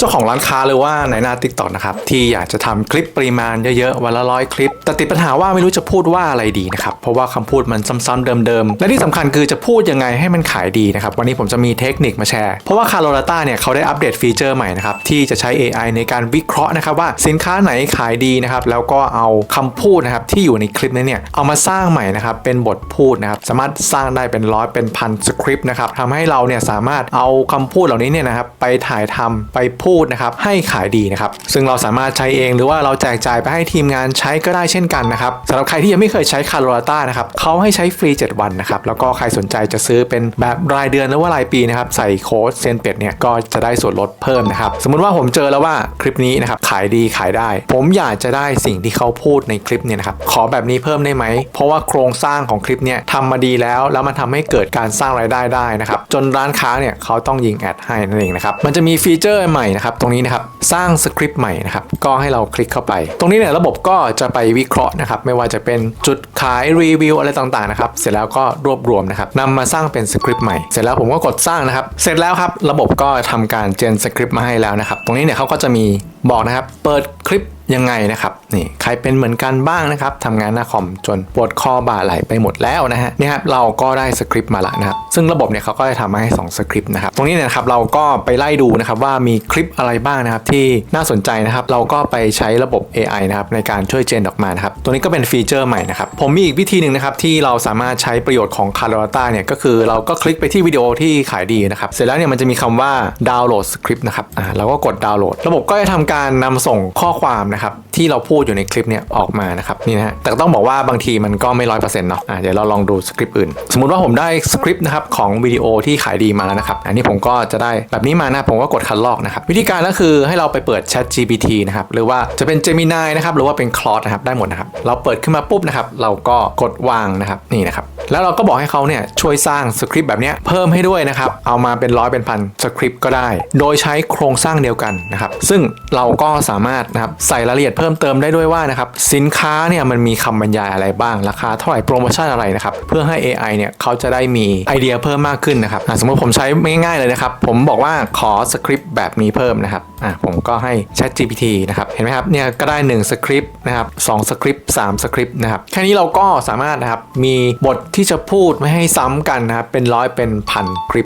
เจ้าของร้านค้าหรือว่าในหน้าติ๊กต็อกนะครับ ที่อยากจะทำคลิปปริมาณเยอะๆ วันละร้อยคลิป แต่ติดปัญหาว่าไม่รู้จะพูดว่าอะไรดีนะครับ เพราะว่าคำพูดมันซ้ำๆเดิมๆ และที่สำคัญคือจะพูดยังไงให้มันขายดีนะครับ วันนี้ผมจะมีเทคนิคมาแชร์ เพราะว่าคาร์โลลาต้าเนี่ยเขาได้อัปเดตฟีเจอร์ใหม่นะครับ ที่จะใช้ AI ในการวิเคราะห์นะครับว่าสินค้าไหนขายดีนะครับแล้วก็เอาคำพูดนะครับที่อยู่ในคลิปนั้นเนี่ยเอามาสร้างใหม่นะครับเป็นบทพูดนะครับสามารถสร้างได้เป็นร้อยเป็นพันสคริปต์นะครับทำให้เราเนี่ยสามารถเอาคำพูดเหล่านี้เนี่ยนะครับไปถ่ายทำไปพูดนะครับให้ขายดีนะครับซึ่งเราสามารถใช้เองหรือว่าเราแจกจ่ายไปให้ทีมงานใช้ก็ได้เช่นกันนะครับสำหรับใครที่ยังไม่เคยใช้คาร์โลลาต้านะครับเขาให้ใช้ฟรี 7 วันนะครับแล้วก็ใครสนใจจะซื้อเป็นแบบรายเดือนหรือว่ารายปีนะครับใส่โค้ดเซนเป็ดเนี่ยก็จะได้ส่วนลดเพิ่มนะครับสมมุติว่าผมเจอแล้วว่าคลิปนี้นะครับขายดีขายได้ ผมอยากจะได้สิ่งที่เขาพูดในคลิปเนี่ยนะครับขอแบบนี้เพิ่มได้ไหมเพราะว่าโครงสร้างของคลิปเนี่ยทำมาดีแล้ว แล้วมันทำให้เกิดการสร้างรายได้ได้นะครับจนร้านค้าเนี่ยเขาต้องยิงแอดให้นั่นเองนะครับมันจะมีฟีเจอร์ใหม่นะครับตรงนี้นะครับสร้างสคริปต์ใหม่นะครับก็ให้เราคลิกเข้าไป ตรงนี้เนี่ยระบบก็จะไปวิเคราะห์นะครับไม่ว่าจะเป็นจุดขายรีวิวอะไรต่างๆนะครับเสร็จแล้วก็รวบรวมนะครับนำมาสร้างเป็นสคริปต์ใหม่เสร็จแล้วผมก็กดสร้างนะครับเสร็จแล้วครับระบบก็ทำการเจนสคริปต์มาให้แล้วนะครับตรงนี้เนี่ยเขาก็จะมีบอกนะครับเปิดคลิป ยังไงนะครับนี่ใครเป็นเหมือนกันบ้างนะครับทำงานหน้าคอมจนปวดคอบ่าไหลไปหมดแล้วนะฮะนี่ครับเราก็ได้สคริปต์มาละนะครับซึ่งระบบเนี่ยเขาก็จะทำมาให้ 2 สคริปต์นะครับตรงนี้เนี่ยครับเราก็ไปไล่ดูนะครับว่ามีคลิปอะไรบ้างนะครับที่น่าสนใจนะครับเราก็ไปใช้ระบบ AI นะครับในการช่วยเจนออกมานะครับตัวนี้ก็เป็นฟีเจอร์ใหม่นะครับผมมีอีกวิธีหนึ่งนะครับที่เราสามารถใช้ประโยชน์ของ c a r o t a เนี่ยก็คือเราก็คลิกไปที่วิดีโอที่ขายดีนะครับเสร็จแล้วเนี่ยมันจะมีคำว่าดาวน์โหลดสคริปต์นะครับอ่าเราก็กดดาวน์โหลดระบบก็จะทำการนำส่งข้อความนะครับที่เราพูดอยู่ในคลิปเนี่ยออกมานะครับนี่นะฮะแต่ต้องบอกว่าบางทีมันก็ไม่ร้อยเปอร์เซ็นต์เนาะอ่าเดี๋ยวเราลองดูสคริปต์อื่น สมมุติว่าผมได้สคริปต์นะครับของวิดีโอที่ขายดีมาแล้วนะครับอันนี้ผมก็จะได้แบบนี้มานะผมก็กดคัดลอกนะครับวิธีการก็คือให้เราไปเปิด Chat GPT นะครับหรือว่าจะเป็น Gemini นะครับหรือว่าเป็น Claude นะครับได้หมดนะครับเราเปิดขึ้นมาปุ๊บนะครับเราก็กดวางนะครับนี่นะครับ แล้วเราก็บอกให้เขาเนี่ยช่วยสร้างสคริปต์แบบนี้เพิ่มให้ด้วยนะครับ เอามาเป็นร้อยเป็นพันสคริปต์ก็ได้ โดยใช้โครงสร้างเดียวกันนะครับ ซึ่งเราก็สามารถนะครับใส่รายละเอียดเพิ่มเติมได้ด้วยว่านะครับสินค้าเนี่ยมันมีคำบรรยายอะไรบ้าง ราคาเท่าไหร่โปรโมชั่นอะไรนะครับ เพื่อให้ AI เนี่ยเขาจะได้มีไอเดียเพิ่มมากขึ้นนะครับสมมติผมใช้ง่ายๆเลยนะครับ ผมบอกว่าขอสคริปต์แบบนี้เพิ่มนะครับอะผมก็ให้ Chat GPT นะครับ เห็นไหมครับ เนี่ยก็ได้ 1 สคริปต์นะครับ2สคริปต์3สคริปต์นะครับ แค่นี้เราก็สามารถนะครับ มีบทที่จะพูดไม่ให้ซ้ำกันนะครับ เป็นร้อยเป็นพันคลิป